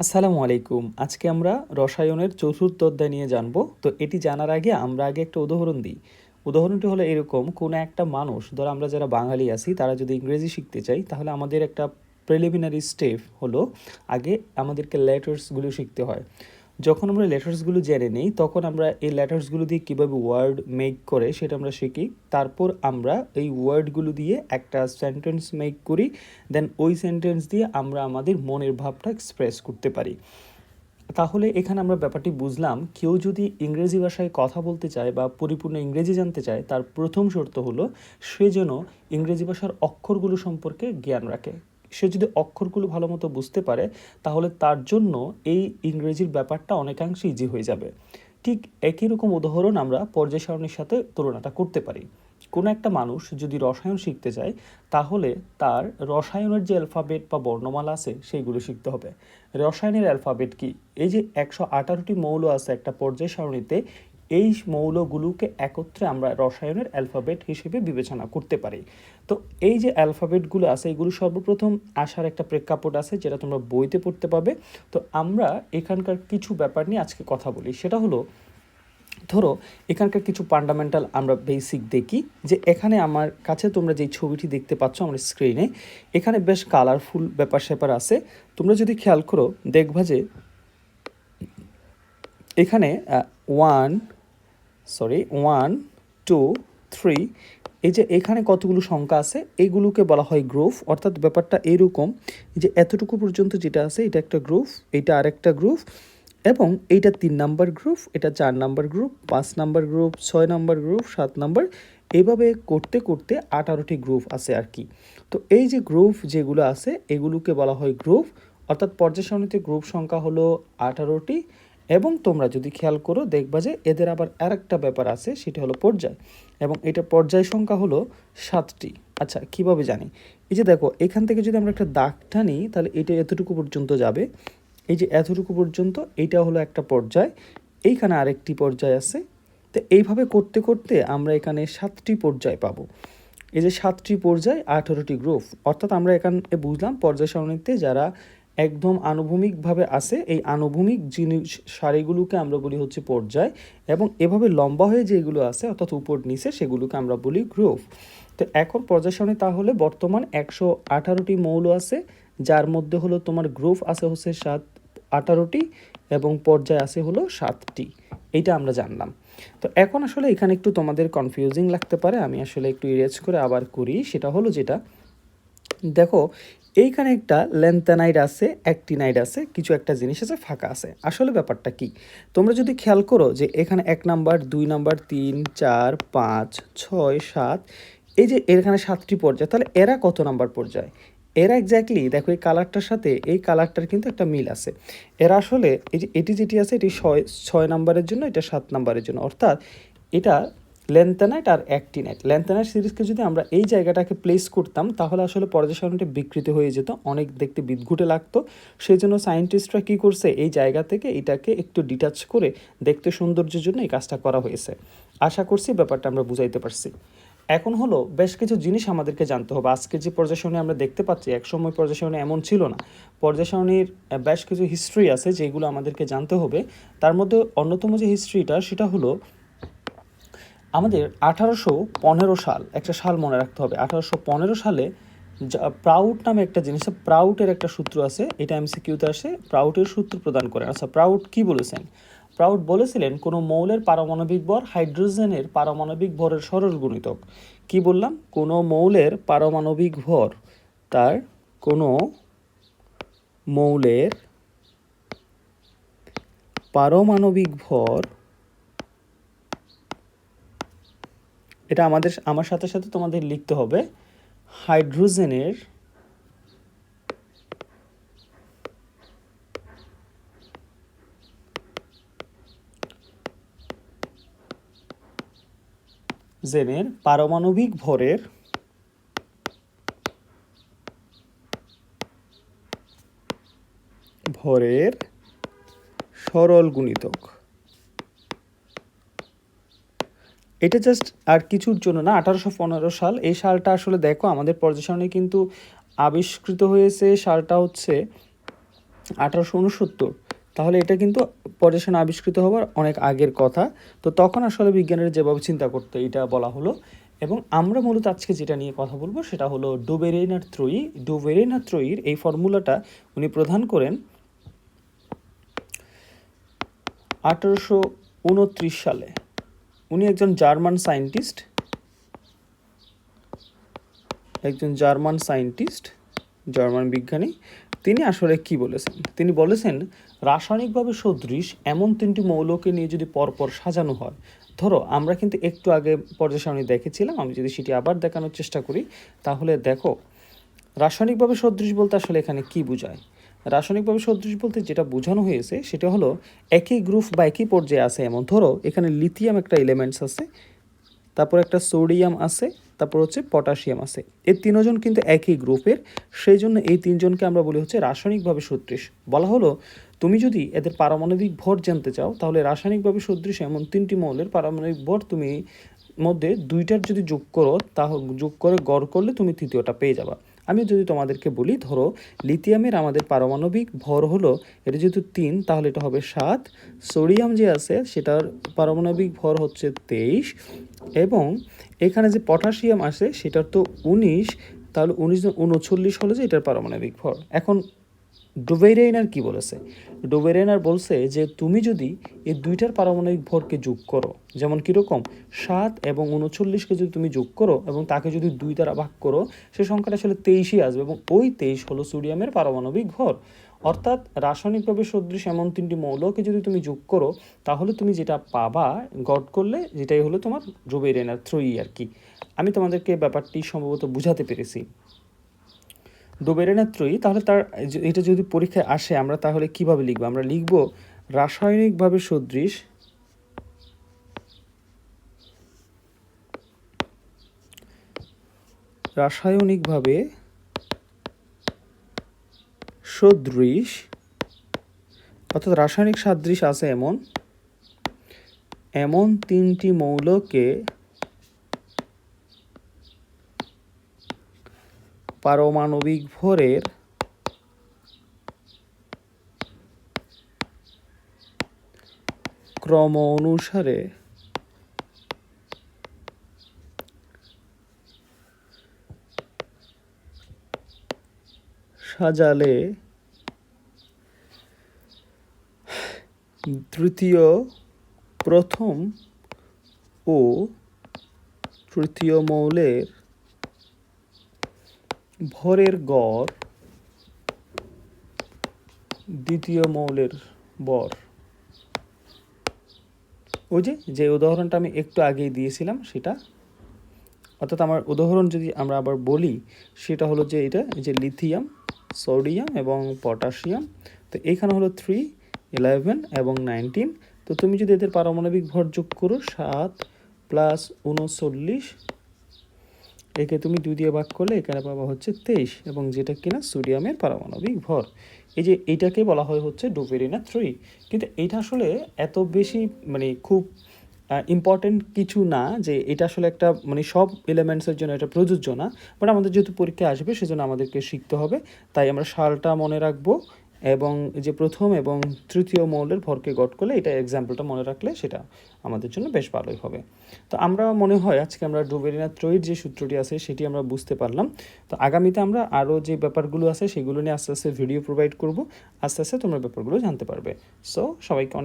আসসালামু আলাইকুম। আজকে আমরা রসায়নের চতুর্থ অধ্যায় নিয়ে জানব। তো এটি জানার আগে আমরা আগে একটা উদাহরণ দিই। উদাহরণটি হলো এরকম, কোনো একটা মানুষ, ধরো আমরা যারা বাঙালি আছি, তারা যদি ইংরেজি শিখতে চাই, তাহলে আমাদের একটা প্রিলিমিনারি স্টেপ হলো আগে আমাদেরকে লেটার্সগুলো শিখতে হয়। যখন আমরা লেটার্সগুলো জেনে নিই, তখন আমরা এই লেটার্সগুলো দিয়ে কীভাবে ওয়ার্ড মেক করে সেটা আমরা শিখি। তারপর আমরা এই ওয়ার্ডগুলো দিয়ে একটা সেন্টেন্স মেক করি দেন ওই সেন্টেন্স দিয়ে আমরা আমাদের মনের ভাবটা এক্সপ্রেস করতে পারি। তাহলে এখানে আমরা ব্যাপারটি বুঝলাম, কেউ যদি ইংরেজি ভাষায় কথা বলতে চায় বা পরিপূর্ণ ইংরেজি জানতে চায়, তার প্রথম শর্ত হলো সে যেন ইংরেজি ভাষার অক্ষরগুলো সম্পর্কে জ্ঞান রাখে। সে যদি অক্ষরগুলো ভালো মতো বুঝতে পারে, তাহলে তার জন্য এই ইংরেজির ব্যাপারটা অনেকাংশে ইজি হয়ে যাবে। ঠিক একই রকম উদাহরণ আমরা পর্যায় সারণীর সাথে তুলনাটা করতে পারি। কোনো একটা মানুষ যদি রসায়ন শিখতে চায় তাহলে তার রসায়নের যে অ্যালফাবেট বা বর্ণমালা আছে, সেইগুলো শিখতে হবে। রসায়নের অ্যালফাবেট কি? এই যে একশো আঠারোটি মৌল আছে একটা পর্যায় সারণীতে এই মৌলগুলোকে একত্রে আমরা রসায়নের অ্যালফাবেট হিসেবে বিবেচনা করতে পারি। তো এই যে অ্যালফাবেটগুলো আছে, এগুলো সর্বপ্রথম আসার একটা প্রেক্ষাপট আছে যেটা তোমরা বইতে পড়তে পাবে। তো আমরা এখানকার কিছু ব্যাপার নিয়ে আজকে কথা বলি। সেটা হলো, ধরো এখানকার কিছু ফান্ডামেন্টাল আমরা বেসিক দেখি যে এখানে আমার কাছে তোমরা যেই ছবিটি দেখতে পাচ্ছ আমার স্ক্রিনে এখানে বেশ কালারফুল ব্যাপার স্যাপার আছে। তোমরা যদি খেয়াল করো, দেখবা যে এখানে one sorry one two three এই যে এখানে কতগুলো সংখ্যা আছে এইগুলোকে বলা হয় গ্রুপ অর্থাৎ ব্যাপারটা এরকম যে এতটুকু পর্যন্ত যেটা আছে, এটা একটা গ্রুপ এটা আরেকটা গ্রুপ এবং এইটা তিন নাম্বার গ্রুপ এটা চার নাম্বার গ্রুপ পাঁচ নাম্বার গ্রুপ ছয় নাম্বার গ্রুপ সাত নাম্বার এইভাবে করতে করতে আঠারোটি গ্রুপ আছে আর কি। তো এই যে গ্রুপ যেগুলো আছে, এগুলোকে বলা হয় গ্রুপ অর্থাৎ পর্যায় সারণীতে গ্রুপ সংখ্যা হলো আঠারোটি এবং তোমরা যদি খেয়াল করো, দেখবা যে এদের আবার আরেকটা ব্যাপার আছে, সেটা হলো পর্যায়। এবং এটা পর্যায় সংখ্যা হলো সাতটি। আচ্ছা কীভাবে জানি? এই যে দেখো, এখান থেকে যদি আমরা একটা দাগ টানি, তাহলে এটা এতটুকু পর্যন্ত যাবে। এই যে এতটুকু পর্যন্ত এইটা হলো একটা পর্যায়। এইখানে আরেকটি পর্যায় আছে। তো এইভাবে করতে করতে আমরা এখানে সাতটি পর্যায় পাবো। এই যে সাতটি পর্যায়, আঠারোটি গ্রুপ। অর্থাৎ আমরা এখানে বুঝলাম পর্যায় সারণীতে যারা একদম আনুভূমিকভাবে আসে এই আনুভূমিক জিনিস সারিগুলোকে আমরা বলি হচ্ছে পর্যায় এবং এভাবে লম্বা হয়ে যেগুলো আছে, অর্থাৎ উপর নিচে সেগুলোকে আমরা বলি গ্রুপ তো এখন পর্যায় তাহলে বর্তমান একশো আঠারোটি মৌল আছে, যার মধ্যে হলো তোমার গ্রুপ আছে হচ্ছে সাত, আঠারোটি এবং পর্যায় আছে হলো সাতটি। এইটা আমরা জানলাম। তো এখন আসলে এখানে একটু তোমাদের কনফিউজিং লাগতে পারে, আমি আসলে একটু ইরেজ করে আবার করি। সেটা হলো যেটা দেখো, এইখানে একটা লেন্থানাইড আছে অ্যাক্টিনাইড আছে, কিছু একটা জিনিস আছে, ফাঁকা আছে। আসলে ব্যাপারটা কি? তোমরা যদি খেয়াল করো যে এখানে এক নাম্বার, দুই নাম্বার, তিন, চার, পাঁচ, ছয়, সাত, এই যে এখানে সাতটি পর্যায়, তাহলে এরা কত নাম্বার পর্যায়? এরা এক্স্যাক্টলি দেখো এই কালারটার সাথে এই কালারটার কিন্তু একটা মিল আছে। এরা আসলে এই যে এটি যেটি আছে, এটি ছয় ছয় নাম্বারের জন্য, এটা সাত নাম্বারের জন্য। অর্থাৎ এটা লেন্থানাইট আর অ্যাক্টিনাইট লেন্থানাইট সিরিজকে যদি আমরা এই জায়গাটাকে প্লেস করতাম, তাহলে আসলে পর্যায় সারণীটা বিকৃত হয়ে যেত, অনেক দেখতে বিদঘুটে লাগতো। সেই জন্য সায়েন্টিস্টরা কী করছে? এই জায়গা থেকে এটাকে একটু ডিটাচ করে দেখতে সৌন্দর্যের জন্য এই কাজটা করা হয়েছে। আশা করছি ব্যাপারটা আমরা বুঝাইতে পারছি। এখন হলো, বেশ কিছু জিনিস আমাদেরকে জানতে হবে। আজকে যে পর্যায় সারণী আমরা দেখতে পাচ্ছি, একসময় পর্যায় সারণী এমন ছিল না। পর্যায় সারণীর বেশ কিছু হিস্ট্রি আছে যেগুলো আমাদেরকে জানতে হবে। তার মধ্যে অন্যতম যে হিস্ট্রিটা সেটা হলো আমাদের আঠারোশো পনেরো সাল, একটা সাল মনে রাখতে হবে, আঠারোশো পনেরো সালে প্রাউড নামে একটা জিনিস প্রাউটের একটা সূত্র আছে, এটা এমসিকিউতে আসে প্রাউটের সূত্র প্রদান করেন আচ্ছা প্রাউড কি বলেছেন? প্রাউড বলেছিলেন, কোনো মৌলের পারমাণবিক ভর হাইড্রোজেনের পারমাণবিক ভরের সরল গুণিতক। কি বললাম? কোনো মৌলের পারমাণবিক ভর তার কোনো মৌলের পারমাণবিক ভর এটা আমাদের, আমার সাথে সাথে তোমাদের লিখতে হবে হাইড্রোজেনের জেনের পারমাণবিক ভরের ভরের সরল গুণিতক। এটা জাস্ট আর কিছুর জন্য না, আঠারোশো পনেরো সাল এই সালটা আসলে দেখো আমাদের পর্যায় কিন্তু আবিষ্কৃত হয়েছে সালটা হচ্ছে আঠারোশো উনসত্তর। তাহলে এটা কিন্তু পর্যবেক্ষণ আবিষ্কৃত হওয়ার অনেক আগের কথা। তো তখন আসলে বিজ্ঞানের যেভাবে চিন্তা করতে, এটা বলা হলো। এবং আমরা মূলত আজকে যেটা নিয়ে কথা বলব সেটা হলো ডোবেরেনার ত্রয়ী। ডোবেরেনার ত্রয়ীর এই ফর্মুলাটা উনি প্রদান করেন আঠারোশো উনত্রিশ সালে। উনি একজন জার্মান সায়েন্টিস্ট। একজন জার্মান সায়েন্টিস্ট, জার্মান বিজ্ঞানী। তিনি আসলে কি বলেছেন? তিনি বলেছেন, রাসায়নিকভাবে সদৃশ এমন তিনটি মৌলকে নিয়ে যদি পরপর সাজানো হয়, ধরো আমরা কিন্তু একটু আগে পর্যায় সারণী দেখেছিলাম, আমি যদি সেটি আবার দেখানোর চেষ্টা করি, তাহলে দেখো, রাসায়নিকভাবে সদৃশ বলতে আসলে এখানে কি বোঝায়? রাসায়নিকভাবে সদৃশ বলতে যেটা বোঝানো হয়েছে, সেটা হলো একই গ্রুপ বা একই পর্যায়ে আছে এমন। ধরো, এখানে লিথিয়াম একটা এলিমেন্টস আছে, তারপর একটা সোডিয়াম আছে, তারপর হচ্ছে পটাশিয়াম আছে। এই তিনজন কিন্তু একই গ্রুপের সেই জন্য এই তিনজনকে আমরা বলি হচ্ছে রাসায়নিকভাবে সদৃশ। বলা হলো, তুমি যদি এদের পারমাণবিক ভর জানতে চাও, তাহলে রাসায়নিকভাবে সদৃশ এমন তিনটি মৌলের পারমাণবিক ভর তুমি মধ্যে দুইটার যদি যোগ করো তাহলে যোগ করে গড় করলে তুমি তৃতীয়টা পেয়ে যাবা। আমি যদি তোমাদেরকে বলি, ধরো লিথিয়ামের আমাদের পারমাণবিক ভর হলো, এটা যেহেতু তিন, তাহলে এটা হবে সাত। সোডিয়াম যে আছে, সেটার পারমাণবিক ভর হচ্ছে তেইশ। এবং এখানে যে পটাশিয়াম আছে, সেটার তো উনিশ, তাহলে উনিশ উনচল্লিশ হলো যে এটার পারমাণবিক ভর। এখন ডোভেরেইনার কি বলেছে? ডোভেরেইনার বলছে যে, তুমি যদি এই দুইটার পারমাণবিক ভরকে যোগ করো, যেমন কীরকম? সাত এবং উনচল্লিশকে যদি তুমি যোগ করো এবং তাকে যদি দুই দ্বারা ভাগ করো, সে সংখ্যাটা আসলে তেইশই আসবে এবং ওই তেইশ হলো সোডিয়ামের পারমাণবিক ভর। অর্থাৎ রাসায়নিকভাবে সদৃশ এমন তিনটি মৌলকে যদি তুমি যোগ করো, তাহলে তুমি যেটা পাবা, গড করলে যেটাই হলো তোমার ডোভেরেইনার থ্রোই আর কি। আমি তোমাদেরকে ব্যাপারটি সম্ভবত বুঝাতে পেরেছি। ডোবেরেনাত্রয়ী তাহলে তার এটা যদি পরীক্ষায় আসে, আমরা তাহলে কীভাবে লিখব? আমরা লিখব, রাসায়নিকভাবে সদৃশ রাসায়নিকভাবে সদৃশ, অর্থাৎ রাসায়নিক সাদৃশ আছে এমন এমন তিনটি মৌলকে পারমাণবিক ভরের ক্রম অনুসারে সাজালে তৃতীয় প্রথম ও তৃতীয় মৌলের ভরের গড়, দ্বিতীয় মৌলের বর। ওই যে যে উদাহরণটা আমি একটু আগেই দিয়েছিলাম, সেটা। অর্থাৎ আমার উদাহরণ যদি আমরা আবার বলি, সেটা হলো যে এটা যে লিথিয়াম, সোডিয়াম এবং পটাশিয়াম, তো এখানে হলো থ্রি ইলেভেন এবং নাইনটিন তো তুমি যদি এদের পারমাণবিক ভর যোগ করো, সাত প্লাস উনচল্লিশ একে তুমি দুই দিয়ে ভাগ করলে এখানে পাবা হচ্ছে তেইশ, এবং যেটা কিনা সোডিয়ামের পারমাণবিক ভর। এই যে এইটাকে বলা হয় হচ্ছে ডোপেরিনা থ্রি কিন্তু এটা আসলে এত বেশি মানে খুব ইম্পর্টেন্ট কিছু না যে এটা আসলে একটা মানে সব এলিমেন্টসের জন্য এটা প্রযোজ্য না। বাট আমাদের যেহেতু পরীক্ষা আসবে, সেজন্য আমাদেরকে শিখতে হবে। তাই আমরা সালটা মনে রাখব। এবং যে প্রথম এবং তৃতীয় মৌলের ভরকে গট করলে এটা এক্সাম্পলটা মনে রাখলে সেটা আমাদের জন্য বেশ ভালোই হবে। তো আমরা মনে হয় আজকে আমরা ডুবেরিনা ত্রয়ীর যে সূত্রটি আছে সেটি আমরা বুঝতে পারলাম। তো আগামীতে আমরা আরও যে ব্যাপারগুলো আছে সেগুলো নিয়ে আস্তে আস্তে ভিডিও প্রোভাইড করব। আস্তে আস্তে তোমরা ব্যাপারগুলো জানতে পারবে। সো সবাইকে